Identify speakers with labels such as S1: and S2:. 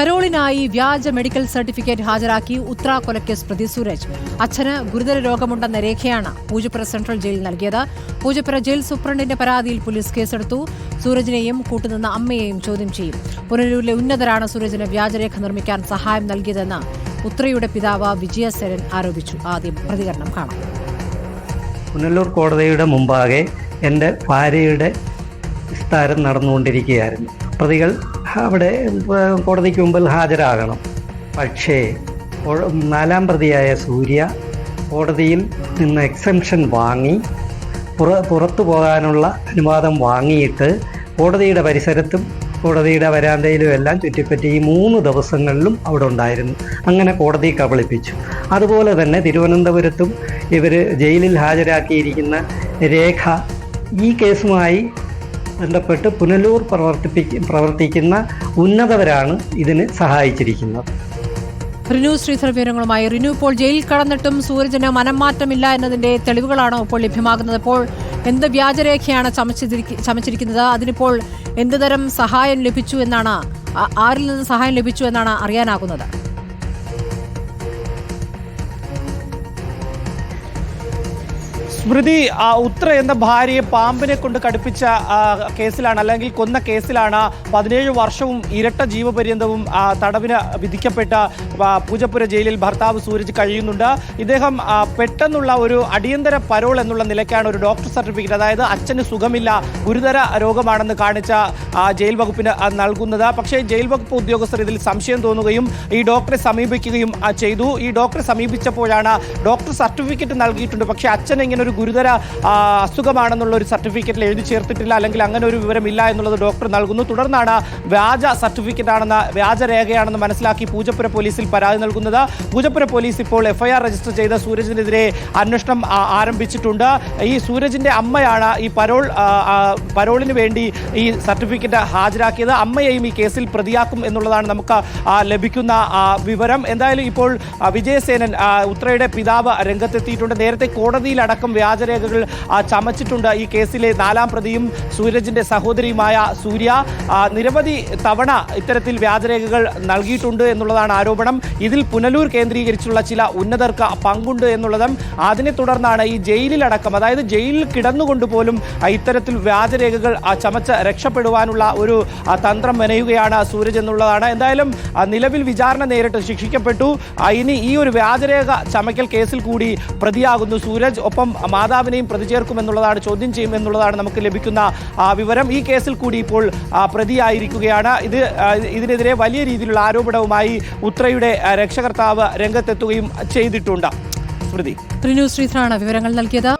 S1: പരോളിനായി വ്യാജ medical certificate ഹാജരാക്കി ഉത്ര കൊലക്കേസ് പ്രതി സൂരജ് അച്ഛന് ഗുരുതര രോഗമുണ്ടെന്ന രേഖയാണ് പൂജപ്പുര സെൻട്രൽ ജയിലിൽ നൽകിയത്. പൂജപ്പുര ജയിൽ സൂപ്രണ്ടിന്റെ പരാതിയിൽ പോലീസ് കേസെടുത്തു. സൂരജിനെയും കൂട്ടുനിന്ന അമ്മയെയും ചോദ്യം ചെയ്യും. പുനലൂരിലെ ഉന്നതരാണ് സൂരജിന് വ്യാജരേഖ നിർമ്മിക്കാൻ സഹായം നൽകിയതെന്ന് ഉത്രയുടെ പിതാവ് വിജയസരൻ ആരോപിച്ചു. ആദ്യം പ്രതികരണം കാണാം.
S2: പുനലൂർ കോടതിയുടെ മുമ്പാകെ എന്റെ ഭാര്യയുടെ വിസ്താരം നടന്നുകൊണ്ടിരിക്കുകയായിരുന്നു. പ്രതികൾ അവിടെ കോടതിക്ക് മുമ്പിൽ ഹാജരാകണം. പക്ഷേ നാലാം പ്രതിയായ സൂര്യ കോടതിയിൽ നിന്ന് എക്സംഷൻ വാങ്ങി പുറ പുറത്തു പോകാനുള്ള അനുവാദം വാങ്ങിയിട്ട് കോടതിയുടെ പരിസരത്തും കോടതിയുടെ വരാന്തയിലും എല്ലാം ചുറ്റിപ്പറ്റി ഈ മൂന്ന് ദിവസങ്ങളിലും അവിടെ ഉണ്ടായിരുന്നു. അങ്ങനെ കോടതി കബളിപ്പിച്ചു. അതുപോലെ തന്നെ തിരുവനന്തപുരത്തും ഇവർ ജയിലിൽ ഹാജരാക്കിയിരിക്കുന്ന രേഖ ഈ കേസുമായി ബന്ധപ്പെട്ട് പുനലൂർ പ്രവർത്തിപ്പി പ്രവർത്തിക്കുന്ന ഉന്നതവരാണ് ഇതിന് സഹായിച്ചിരിക്കുന്നത്.
S1: റിനു ശ്രീധർ വിവരങ്ങളുമായി റിനു. ഇപ്പോൾ ജയിലിൽ കടന്നിട്ടും സൂരജിന് മനംമാറ്റമില്ല എന്നതിന്റെ തെളിവുകളാണോ ഇപ്പോൾ ലഭ്യമാകുന്നത്. ഇപ്പോൾ എന്ത് വ്യാജരേഖയാണ് ചമച്ചിരിക്ക- ചമച്ചിരിക്കുന്നത്? അതിനിപ്പോൾ എന്ത് തരം സഹായം ലഭിച്ചു എന്നാണ് ആരിൽ നിന്ന് സഹായം ലഭിച്ചു എന്നാണ് അറിയാനാകുന്നത്?
S3: സ്മൃതി ഉത്ര എന്ന ഭാര്യയെ പാമ്പിനെ കൊണ്ട് കടുപ്പിച്ച കേസിലാണ് അല്ലെങ്കിൽ കൊന്ന കേസിലാണ് പതിനേഴ് വർഷവും ഇരട്ട ജീവപര്യന്തവും തടവിന് വിധിക്കപ്പെട്ട പൂജപ്പുര ജയിലിൽ ഭർത്താവ് സൂരജ് കഴിയുന്നുണ്ട്. ഇദ്ദേഹം പെട്ടെന്നുള്ള ഒരു അടിയന്തര പരോൾ എന്നുള്ള നിലയ്ക്കാണ് ഒരു ഡോക്ടർ സർട്ടിഫിക്കറ്റ് അതായത് അച്ഛന് സുഖമില്ല ഗുരുതര രോഗമാണെന്ന് കാണിച്ച ജയിൽ വകുപ്പിന് നൽകുന്നത്. പക്ഷേ ജയിൽ വകുപ്പ് ഉദ്യോഗസ്ഥർ ഇതിൽ സംശയം തോന്നുകയും ഈ ഡോക്ടറെ സമീപിക്കുകയും ചെയ്തു. ഈ ഡോക്ടറെ സമീപിച്ചപ്പോഴാണ് ഡോക്ടർ സർട്ടിഫിക്കറ്റ് നൽകിയിട്ടുണ്ട്. പക്ഷേ അച്ഛൻ ഇങ്ങനെ ഒരു ഗുരുതര അസുഖമാണെന്നുള്ള ഒരു സർട്ടിഫിക്കറ്റിൽ എഴുതി ചേർത്തിട്ടില്ല അല്ലെങ്കിൽ അങ്ങനെ ഒരു വിവരമില്ല എന്നുള്ളത് ഡോക്ടർ നൽകുന്നു. തുടർന്നാണ് വ്യാജ സർട്ടിഫിക്കറ്റ് ആണെന്ന വ്യാജരേഖയാണെന്ന് മനസ്സിലാക്കി പൂജപ്പുര പോലീസിൽ പരാതി നൽകുന്നത്. പൂജപ്പുര പോലീസ് ഇപ്പോൾ എഫ്ഐആർ രജിസ്റ്റർ ചെയ്ത സൂരജിനെതിരെ അന്വേഷണം ആരംഭിച്ചിട്ടുണ്ട്. ഈ സൂരജിന്റെ അമ്മയാണ് ഈ പരോൾ പരോളിന് വേണ്ടി ഈ സർട്ടിഫിക്കറ്റ് ഹാജരാക്കിയത്. അമ്മയെയും ഈ കേസിൽ പ്രതിയാക്കും എന്നുള്ളതാണ് നമുക്ക് ലഭിക്കുന്ന വിവരം. എന്തായാലും ഇപ്പോൾ വിജയസേനൻ ഉത്രയുടെ പിതാവ് രംഗത്തെത്തിയിട്ടുണ്ട്. നേരത്തെ കോടതിയിലടക്കം വ്യാജരേഖകൾ ചമച്ചിട്ടുണ്ട് ഈ കേസിലെ നാലാം പ്രതിയും സൂരജിന്റെ സഹോദരിയുമായ സൂര്യ. നിരവധി തവണ ഇത്തരത്തിൽ വ്യാജരേഖകൾ നൽകിയിട്ടുണ്ട് എന്നുള്ളതാണ് ആരോപണം. ഇതിൽ പുനലൂർ കേന്ദ്രീകരിച്ചുള്ള ചില ഉന്നതർക്ക് പങ്കുണ്ട് എന്നുള്ളതും അതിനെ തുടർന്നാണ് ഈ ജയിലിലടക്കം അതായത് ജയിലിൽ കിടന്നുകൊണ്ട് പോലും ഇത്തരത്തിൽ വ്യാജരേഖകൾ ചമച്ച് രക്ഷപ്പെടുവാനുള്ള ഒരു തന്ത്രം മെനയുകയാണ് സൂരജ് എന്നുള്ളതാണ്. എന്തായാലും നിലവിൽ വിചാരണ നേരിട്ട് ശിക്ഷിക്കപ്പെട്ടു. ഇനി ഈ ഒരു വ്യാജരേഖ ചമയ്ക്കൽ കേസിൽ കൂടി പ്രതിയാകുന്നു സൂരജ്. ഒപ്പം മാതാവിനെയും പ്രതി ചേർക്കുമെന്നുള്ളതാണ് ചോദ്യം ചെയ്യുമെന്നുള്ളതാണ് നമുക്ക് ലഭിക്കുന്ന വിവരം. ഈ കേസിൽ കൂടി ഇപ്പോൾ പ്രതിയായിരിക്കുകയാണ്. ഇത് ഇതിനെതിരെ വലിയ രീതിയിലുള്ള ആരോപണവുമായി ഉത്രയുടെ രക്ഷകർത്താവ് രംഗത്തെത്തുകയും ചെയ്തിട്ടുണ്ട്. സ്മൃതി.
S1: ശ്രീധരാണ് വിവരങ്ങൾ നൽകിയത്.